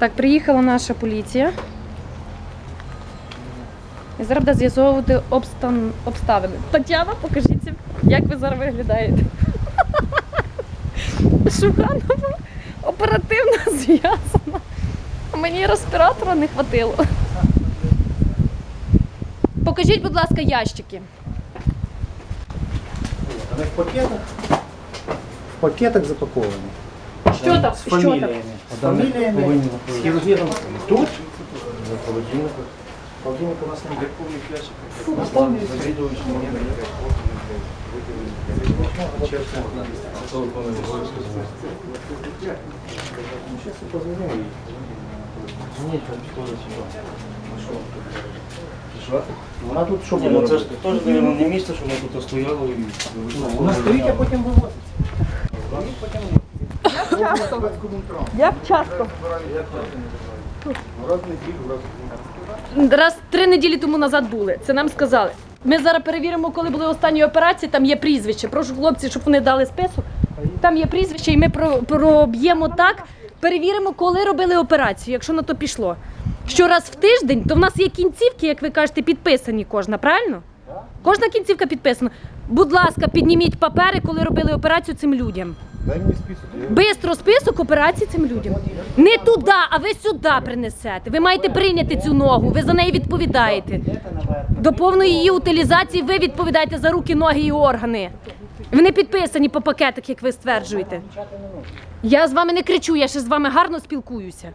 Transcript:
Так, приїхала наша поліція. І зараз буде з'ясовувати обстан... обставини. Тетяна, покажіться, як ви зараз виглядаєте. Шуханова оперативно зв'язана. Мені респіратора не хватило. Покажіть, будь ласка, ящики. Вони в пакетах. В пакетах запаковані. Що там? З Що там? фаміліями. З фаміліями. З хірургіром. Тут? За холодильником. Холодильник у нас немає. Завідувач мені дає. Чесно, а то виконує обов'язки замовити. Ну, Щас я позвоню їй. Ні, там схоже сюди. Що? Вона тут що Ні, ну це ж буде? теж, мабуть, не місце, що воно тут стояло і... Вона стоїть, а потім вивозиться. Як часто? Раз три неділі тому назад були. Це нам сказали. Ми зараз перевіримо, коли були останні операції. Там є прізвище. Прошу хлопці, щоб вони дали список. Там є прізвище, і ми про- проб'ємо так. Перевіримо, коли робили операцію, якщо на то пішло. Що раз в тиждень, то в нас є кінцівки, як ви кажете, підписані кожна, правильно? Кожна кінцівка підписана. Будь ласка, підніміть папери, коли робили операцію цим людям. Дай мені список. Бистро список операцій цим людям. Не туди, а ви сюди принесете. Ви маєте прийняти цю ногу, ви за неї відповідаєте. До повної її утилізації ви відповідаєте за руки, ноги і органи. Вони підписані по пакетах, як ви стверджуєте. Я з вами не кричу, я ще з вами гарно спілкуюся.